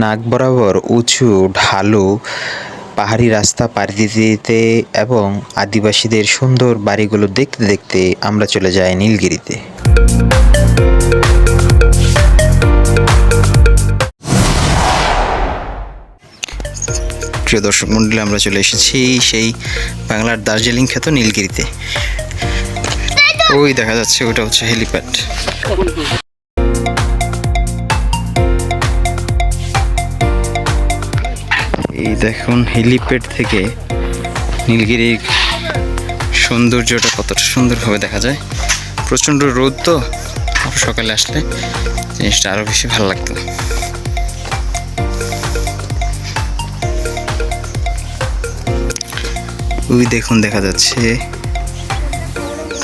নাক বরাবর উঁচু ঢালু পাহাড়ি রাস্তা পাড়ি দিতে দিতে এবং আদিবাসীদের সুন্দর বাড়িগুলো দেখতে দেখতে আমরা চলে যাই নীলগিরিতে। প্রিয় দর্শক মণ্ডলী আমরা চলে এসেছি সেই বাংলার দার্জিলিং খ্যাত নীলগিরিতে। ওই দেখা যাচ্ছে ওটা হচ্ছে হেলিপ্যাড। এই দেখুন হেলিপ্যাড থেকে নীলগিরির সৌন্দর্যটা কতটা সুন্দরভাবে দেখা যায়। প্রচণ্ড রোদ তো সকালে আসলে জিনিসটা আরও বেশি ভালো লাগতো। ওই দেখুন দেখা যাচ্ছে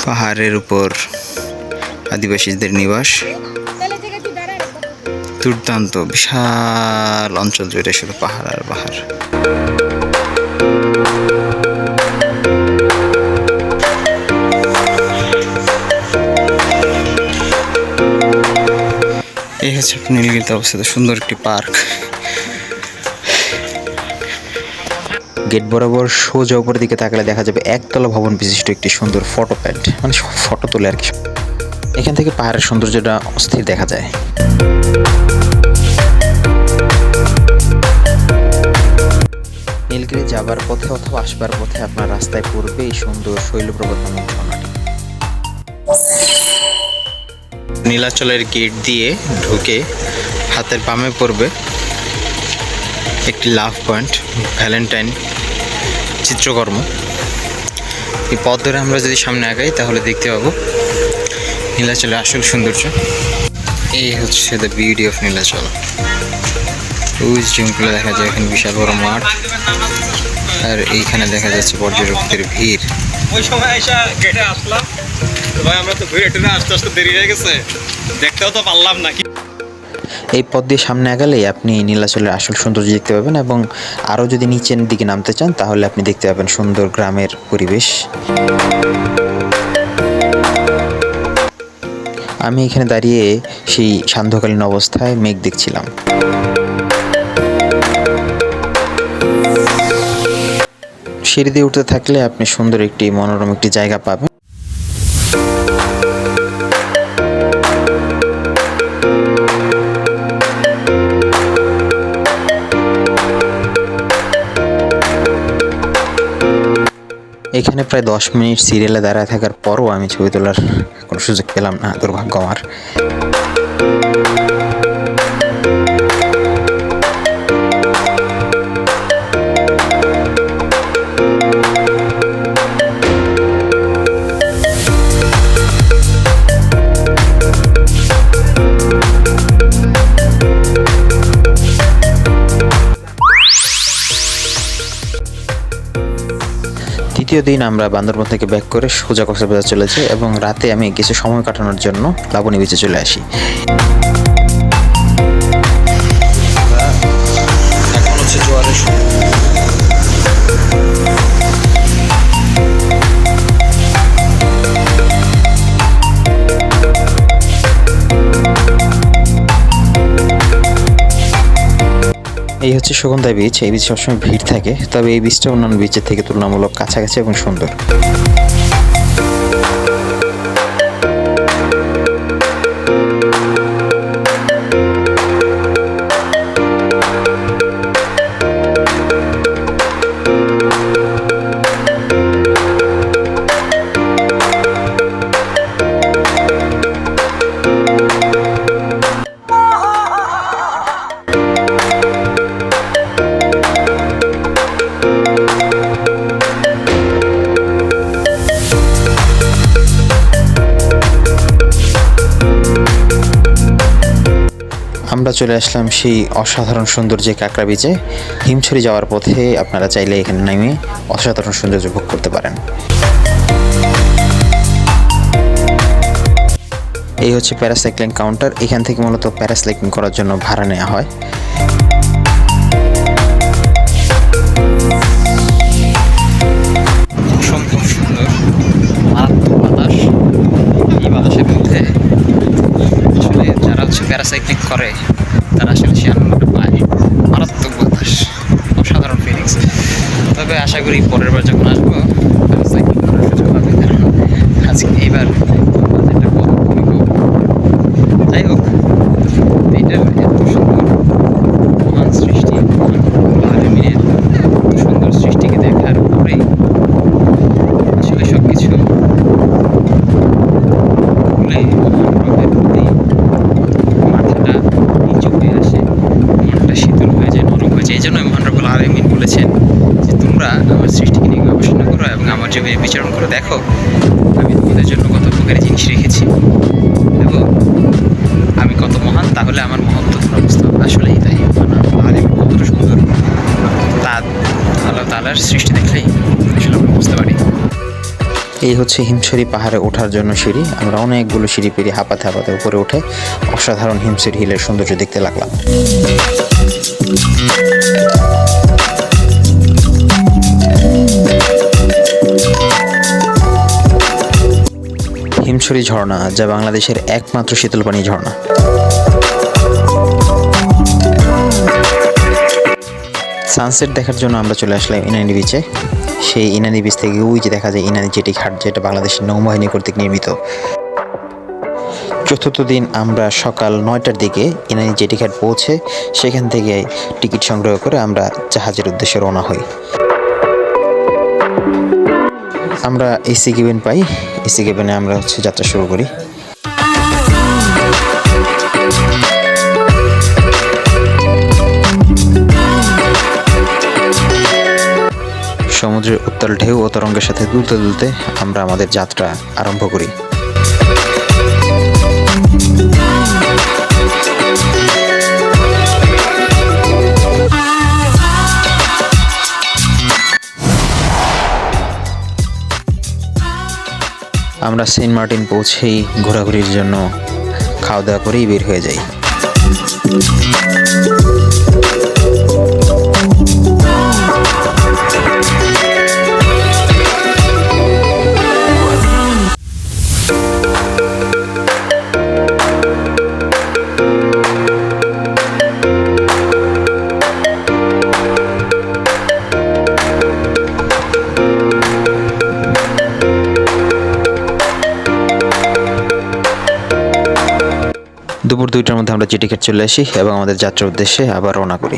পাহাড়ের উপর আদিবাসীদের নিবাস। দুর্দান্ত, বিশাল অঞ্চল জুড়ে শুধু পাহাড় আর পাহাড়। এই হচ্ছে নীলগিরিতে অবস্থিত সুন্দর একটি পার্ক। গেট বরাবর সোজা উপরের দিকে তাকালে দেখা যাবে একতলা ভবন বিশিষ্ট একটি সুন্দর ফটো প্যাড মানে ফটো তোলে আর কি। এখান থেকে পাহাড়ের সৌন্দর্যটা অস্থির দেখা যায়। যাবার পথে অথবা আসবার পথে আপনার রাস্তায় পড়বে এই সুন্দর শৈলপ্রপাত নামক ঝর্ণাটি নীলাচলের গেট দিয়ে ঢুকে হাতের বামে পড়বে একটি লাভ পয়েন্ট, ভ্যালেন্টাইন চিত্রকর্ম। এই পথ ধরে আমরা যদি সামনে আগাই তাহলে দেখতে পাবো নীলাচলের আসল সৌন্দর্য। এই হচ্ছে দ্য বিউটি অফ নীলাচল। ওই জিমগুলো দেখা যায় এখানে বিশাল বড় মাঠ। আর এইখানে দেখা যাচ্ছে পর্যটকদের ভিড়। ওই সময় এসে গেটে আসলাম। ভাই আমরা তো ঘুরে টেনে আস্তে আস্তে দেরি হয়ে গেছে। দেখতেও তো পারলাম না এই পথ দিয়ে সামনে আগালেই আপনি নীলাচলের আসল সৌন্দর্য দেখতে পাবেন এবং আরও যদি নিচের দিকে নামতে চান তাহলে আপনি দেখতে পাবেন সুন্দর গ্রামের পরিবেশ। আমি এখানে দাঁড়িয়ে সেই সান্ধ্যকালীন অবস্থায় মেঘ দেখছিলাম। সিঁড়ি দিয়ে উঠতে থাকলে আপনি সুন্দর একটি মনোরম একটি জায়গা পাবেন। এখানে প্রায় দশ মিনিট সিরিয়ালে দাঁড়ায় থাকার পরও আমি ছবি তোলার কোনো সুযোগ পেলাম না, দুর্ভাগ্য আমার। দ্বিতীয় দিন আমরা বান্দরবন থেকে ব্যাক করে সোজা কক্সবাজার চলেছি এবং রাতে আমি কিছু সময় কাটানোর জন্য লাবণী বিচে চলে আসি। এই হচ্ছে সুগন্ধা বীজ, এই বীজ সবসময় ভিড় থাকে, তবে এই বীজটা অন্যান্য বীজের থেকে তুলনামূলক কাছাকাছি এবং সুন্দর। আমরা চলে আসলাম সেই অসাধারণ সৌন্দর্যে কাঁকড়া বিচে হিমছড়ি যাওয়ার পথে আপনারা চাইলে এখানে নেমে অসাধারণ সৌন্দর্য ভোগ করতে পারেন। এই হচ্ছে প্যারাসাইক্লিং কাউন্টার। এখান থেকে মূলত প্যারাসাইক্লিং করার জন্য ভাড়া নেওয়া হয়। অসম্ভব সুন্দর। তারা আসলে সে আনন্দটা পায়। মারাত্মক বাতাস। অসাধারণ ফিলিংস তবে আশা করি পরের বার যখন বিচারণ করে দেখো। আমি তোমাদের জন্য কত উপকারী জিনিস রেখেছি। এবং আমি কত মহান, তাহলে আমার মহত্ব পারবে আসলেই তাই। আলমিন কতটা সুন্দর। তা আল্লাহ তালার সৃষ্টি দেখলেই আসলে আমরা বুঝতে পারি। এই হচ্ছে হিমছড়ি পাহাড়ে ওঠার জন্য সিঁড়ি। আমরা অনেকগুলো সিঁড়ি পেরিয়ে হাঁপাতে হাঁপাতে উপরে উঠে অসাধারণ হিমছড়ি হিলের সৌন্দর্য দেখতে লাগলাম। হিমছড়ি ঝর্ণা, যা বাংলাদেশের একমাত্র শীতল পানি ঝর্ণা। সানসেট দেখার জন্য আমরা চলে আসলাম ইনানি বিচে সেই ইনানি বিচ থেকে ওই যে দেখা যায় ইনানি জেটি ঘাট, যেটা বাংলাদেশের নৌবাহিনী কর্তৃক নির্মিত। চতুর্থ দিন আমরা সকাল নয়টার দিকে ইনানি জেটি ঘাট পৌঁছে, সেখান থেকে টিকিট সংগ্রহ করে আমরা জাহাজের উদ্দেশ্যে রওনা হই। আমরা এসি কেবিন পাই। এসি কেবিনে আমরা হচ্ছে যাত্রা শুরু করি। সমুদ্রের উত্তাল ঢেউ ও তরঙ্গের সাথে দুলতে দুলতে আমরা আমাদের যাত্রা আরম্ভ করি। আমরা সেন্ট মার্টিন পৌঁছেই ঘোরাঘুরির জন্য খাওয়া দাওয়া করেই বের হয়ে যাই। দুইটার মধ্যে আমরা চিটিকেট চলে আসি এবং আমাদের যাত্রার উদ্দেশ্যে আবার রওনা করি।